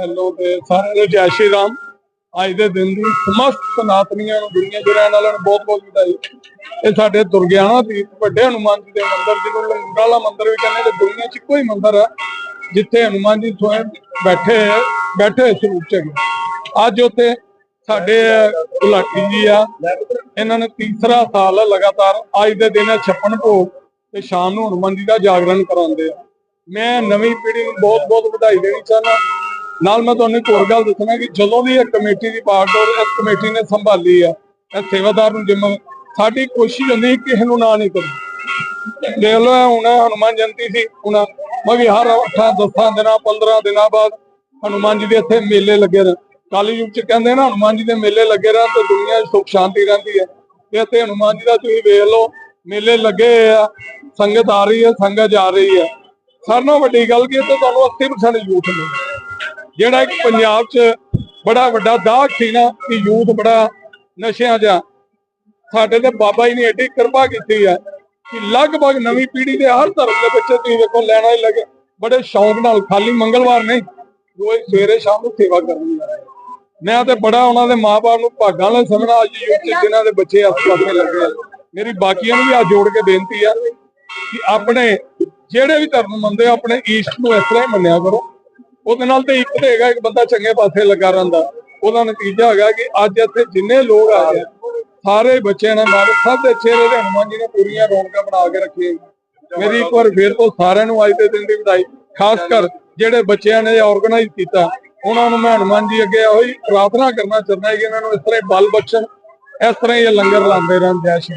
Hello ਤੇ ਸਾਰਿਆਂ ਨੂੰ ਜੈ ਸ਼੍ਰੀ ਰਾਮ। ਅੱਜ ਦੇ ਦਿਨ ਦੀ ਸਮਸਤ ਸਨਾਤਨੀਆਂ ਨੂੰ ਦੁਨੀਆ ਦੇ ਰਹਿਣ ਵਾਲਿਆਂ ਨੂੰ ਬਹੁਤ ਬਹੁਤ ਵਧਾਈ। ਇਹ ਸਾਡੇ ਦੁਰਗਿਆਨਾ ਦੀ ਵੱਡੇ ਹਨੂਮਾਨ ਜੀ ਦੇ ਮੰਦਿਰ, ਜਿਹਨੂੰ ਲੰਗੂਰ ਮੰਦਿਰ ਵੀ ਕਹਿੰਦੇ ਨੇ, ਦੁਨੀਆ 'ਚ ਇੱਕੋ ਹੀ ਮੰਦਿਰ ਹੈ ਜਿੱਥੇ ਹਨੂਮਾਨ ਜੀ ਸਵੈਂ ਬੈਠੇ ਬੈਠੇ ਹੋਏ ਸਰੂਪ ਚ ਅੱਜ ਉੱਥੇ ਸਾਡੇ ਗੁਲਾਟੀ ਜੀ ਆ, ਇਹਨਾਂ ਨੇ ਤੀਸਰਾ ਸਾਲ ਲਗਾਤਾਰ ਅੱਜ ਦੇ ਦਿਨ ਛੱਪਣ ਭੋਗ ਤੇ ਸ਼ਾਮ ਨੂੰ ਹਨੂਮਾਨ ਜੀ ਦਾ ਜਾਗਰਣ ਕਰਾਉਂਦੇ ਆ। ਮੈਂ ਨਵੀਂ ਪੀੜ੍ਹੀ ਨੂੰ ਬਹੁਤ ਬਹੁਤ ਵਧਾਈ ਦੇਣੀ ਚਾਹੁੰਦਾ। ਨਾਲ ਮੈਂ ਤੁਹਾਨੂੰ ਇੱਕ ਹੋਰ ਗੱਲ ਦੱਸਣਾ ਕਿ ਜਦੋਂ ਦੀ ਇਹ ਕਮੇਟੀ ਦੀ ਪਾਰਟ ਔਰ ਇਸ ਕਮੇਟੀ ਨੇ ਸੰਭਾਲੀ ਆ, ਇਹ ਸੇਵਾਦਾਰ ਨੂੰ ਜਿੰਮ ਸਾਡੀ ਕੋਸ਼ਿਸ਼ ਹੁੰਦੀ ਕਿਸੇ ਨੂੰ ਨਾ ਨਹੀਂ ਕਰਨੀ। ਦੇਖ ਲਓ ਹੁਣ ਹਨੂਮਾਨ ਜਯੰਤੀ ਸੀ, ਹੁਣ ਮਗੀ ਹਰ 8 10 ਦਿਨਾਂ 15 ਦਿਨਾਂ ਬਾਅਦ ਹਨੂਮਾਨ ਜੀ ਦੇ ਇੱਥੇ ਮੇਲੇ ਲੱਗੇ ਨੇ ਕਾਲੀ ਯੁੱਗ ਚ ਕਹਿੰਦੇ ਨਾ, ਹਨੂਮਾਨ ਜੀ ਦੇ ਮੇਲੇ ਲੱਗੇ ਰਹਿਣ ਤੇ ਦੁਨੀਆ 'ਚ ਸੁਖ ਸ਼ਾਂਤੀ ਰਹਿੰਦੀ ਹੈ। ਤੇ ਇੱਥੇ ਹਨੂਮਾਨ ਜੀ ਦਾ ਤੁਸੀਂ ਵੇਖ ਲਓ, ਮੇਲੇ ਲੱਗੇ ਹੋਏ ਆ, ਸੰਗਤ ਆ ਰਹੀ ਹੈ, ਸੰਗਤ ਜਾ ਰਹੀ ਹੈ। ਸਾਰਿਆਂ ਨਾਲੋਂ ਵੱਡੀ ਗੱਲ ਕੀ ਹੈ ਤੇ ਤੁਹਾਨੂੰ 80% ਯੂਥ ਮਿਲਦਾ ਜਿਹੜਾ ਇੱਕ ਪੰਜਾਬ 'ਚ ਬੜਾ ਵੱਡਾ ਦਾਗ ਸੀ ਨਾ ਕਿ ਯੂਥ ਬੜਾ ਨਸ਼ਿਆਂ 'ਚ ਸਾਡੇ ਤੇ ਬਾਬਾ ਜੀ ਨੇ ਐਡੀ ਕਿਰਪਾ ਕੀਤੀ ਹੈ ਕਿ ਲਗਭਗ ਨਵੀਂ ਪੀੜ੍ਹੀ ਦੇ ਹਰ ਧਰਮ ਦੇ ਬੱਚੇ ਤੁਸੀਂ ਵੇਖੋ ਲੈਣਾ ਹੀ ਲੱਗੇ। ਬੜੇ ਸ਼ੌਂਕ ਨਾਲ, ਖਾਲੀ ਮੰਗਲਵਾਰ ਨਹੀਂ, ਰੋਜ਼ ਸਵੇਰੇ ਸ਼ਾਮ ਨੂੰ ਸੇਵਾ ਕਰਨੀ ਮੈਂ ਤੇ ਬੜਾ ਉਹਨਾਂ ਦੇ ਮਾਪੇ ਨੂੰ ਭਾਗਾਂ ਨਾਲ ਸਮਝਣਾ ਅੱਜ ਯੂਥ 'ਚ ਜਿਨ੍ਹਾਂ ਦੇ ਬੱਚੇ ਇਸ ਪਾਸੇ ਲੱਗੇ ਆ। ਮੇਰੀ ਬਾਕੀਆਂ ਨੂੰ ਵੀ ਹੱਥ ਜੋੜ ਕੇ ਬੇਨਤੀ ਆ ਕਿ ਆਪਣੇ ਜਿਹੜੇ ਵੀ ਧਰਮ ਮੰਨਦੇ ਆ, ਆਪਣੇ ਈਸ਼ਟ ਨੂੰ ਇਸ ਤਰ੍ਹਾਂ ਹੀ ਮੰਨਿਆ ਕਰੋ। ਉਹਦੇ ਨਾਲ ਤੇ ਇੱਕ ਤੇ ਹੈਗਾ, ਇੱਕ ਬੰਦਾ ਚੰਗੇ ਪਾਸੇ ਲੱਗਾ ਰਹਿੰਦਾ। ਉਹਦਾ ਨਤੀਜਾ ਹੈਗਾ ਕਿ ਅੱਜ ਇੱਥੇ ਜਿੰਨੇ ਲੋਕ ਆਏ ਆ ਸਾਰੇ ਬੱਚਿਆਂ ਨੇ ਨਾਲ ਸਭ ਦੇ ਚਿਹਰੇ ਤੇ ਹਨੂਮਾਨ ਜੀ ਨੇ ਪੂਰੀਆਂ ਰੌਣਕਾਂ ਬਣਾ ਕੇ ਰੱਖੀਆਂ। ਮੇਰੀ ਇੱਕ ਵਾਰ ਫੇਰ ਤੋਂ ਸਾਰਿਆਂ ਨੂੰ ਅੱਜ ਦੇ ਦਿਨ ਦੀ ਵਧਾਈ, ਖਾਸ ਕਰ ਜਿਹੜੇ ਬੱਚਿਆਂ ਨੇ ਆਰਗੇਨਾਈਜ਼ ਕੀਤਾ, ਉਹਨਾਂ ਨੂੰ ਮੈਂ ਹਨੂਮਾਨ ਜੀ ਅੱਗੇ ਉਹੀ ਪ੍ਰਾਰਥਨਾ ਕਰਨਾ ਚਾਹੁੰਦਾ ਕਿ ਇਹਨਾਂ ਨੂੰ ਇਸ ਤਰ੍ਹਾਂ ਬਲ ਬਖਸ਼ਣ, ਇਸ ਤਰ੍ਹਾਂ ਹੀ ਇਹ ਲੰਗਰ ਲਾਉਂਦੇ ਰਹਿਣ, ਜੈ ਸ਼੍ਰੀ